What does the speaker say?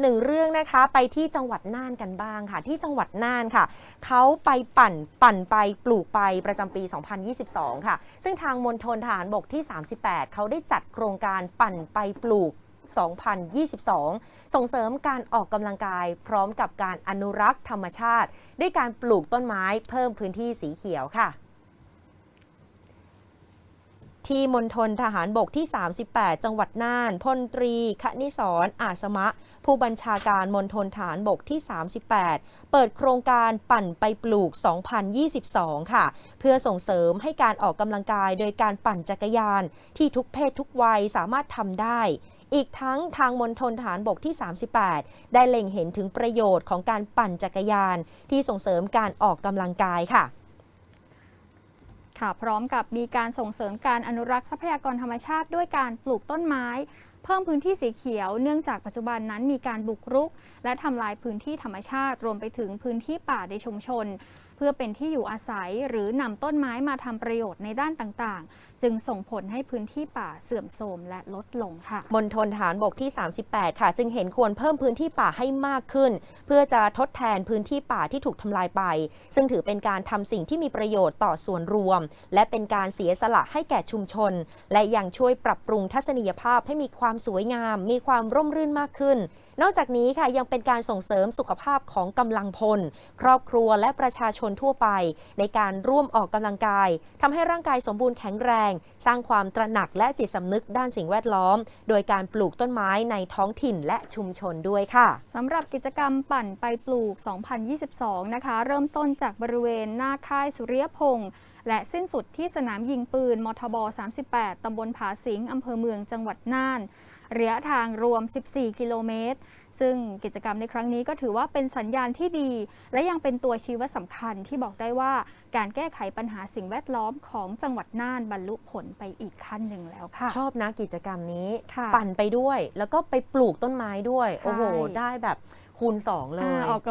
หนึ่งเรื่องนะคะไปที่จังหวัดน่านกันบ้างค่ะ ที่จังหวัดน่านค่ะเขาไปปั่นปั่นไปปลูกไปประจำปี 2022 ค่ะ ซึ่งทางมณฑลทหารบกที่ 38 เขาได้จัดโครงการปั่นไปปลูก 2022 ส่งเสริมการออกกำลังกายพร้อมกับการอนุรักษ์ธรรมชาติ ด้วยการปลูกต้นไม้เพิ่มพื้นที่สีเขียวค่ะ ที่มณฑลทหารบกที่ 38 จังหวัดน่านพลตรีคณิศรอาสมะ ผู้บัญชาการมณฑลฐานบกที่ 38 เปิดโครงการปั่นไปปลูก 2022 ค่ะ เพื่อส่งเสริมให้การออกกำลังกายโดยการปั่นจักรยาน ที่ทุกเพศทุกวัยสามารถทำได้อีกทั้งทางมณฑลฐานบกที่ 38 ได้เล็งเห็นถึงประโยชน์ของการปั่นจักรยาน ที่ส่งเสริมการออกกำลังกายค่ะ ค่ะพร้อมกับมีการส่งเสริมการอนุรักษ์ทรัพยากรธรรมชาติด้วยการปลูกต้นไม้ เพิ่มพื้นที่สีเขียวเนื่องจากปัจจุบันนั้นมีการบุกรุก และทำลายพื้นที่ธรรมชาติรวมไปถึงพื้นที่ป่าในชุมชน เพื่อเป็นที่อยู่อาศัยหรือนำต้นไม้มาทำประโยชน์ในด้านต่างๆ จึงส่งผลให้พื้นที่ป่าเสื่อมโทรมและลดลงค่ะมณฑลฐานบกที่ 38 ค่ะ จึงเห็นควรเพิ่มพื้นที่ป่าให้มากขึ้น เพื่อจะทดแทนพื้นที่ป่าที่ถูกทำลายไป ซึ่งถือเป็นการทำสิ่งที่มีประโยชน์ต่อส่วนรวม และเป็นการเสียสละให้แก่ชุมชน และยังช่วยปรับปรุงทัศนียภาพให้มีความสวยงาม มีความร่มรื่นมากขึ้น นอกจากนี้ค่ะยังเป็นการส่งเสริมสุขภาพของกำลังพล ครอบครัวและประชาชนทั่วไป ในการร่วมออกกำลังกายทำให้ร่างกายสมบูรณ์แข็งแรง สร้างความตระหนักและจิตสำนึกด้านสิ่งแวดล้อม โดยการปลูกต้นไม้ในท้องถิ่นและชุมชนด้วยค่ะสำหรับกิจกรรมปั่นไปปลูก 2022 นะคะ เริ่มต้นจากบริเวณหน้าค่ายสุริยพงษ์ และสิ้นสุดที่สนามยิงปืนมทบ 38 ตำบลผาสิงอำเภอเมืองจังหวัดน่านระยะทางรวม 14 กิโลเมตร ซึ่งกิจกรรมในครั้งนี้ก็ถือว่าเป็นสัญญาณที่ดี และยังเป็นตัวชี้วัดสำคัญที่บอกได้ว่า การแก้ไขปัญหาสิ่งแวดล้อมของจังหวัดน่านบรรลุผลไปอีกขั้นหนึ่งแล้วค่ะ ชอบนะกิจกรรมนี้ค่ะปั่นไปด้วย แล้วก็ไปปลูกต้นไม้ด้วยใช่โอ้โห ได้แบบคูณ 2 เลอ่ายออกก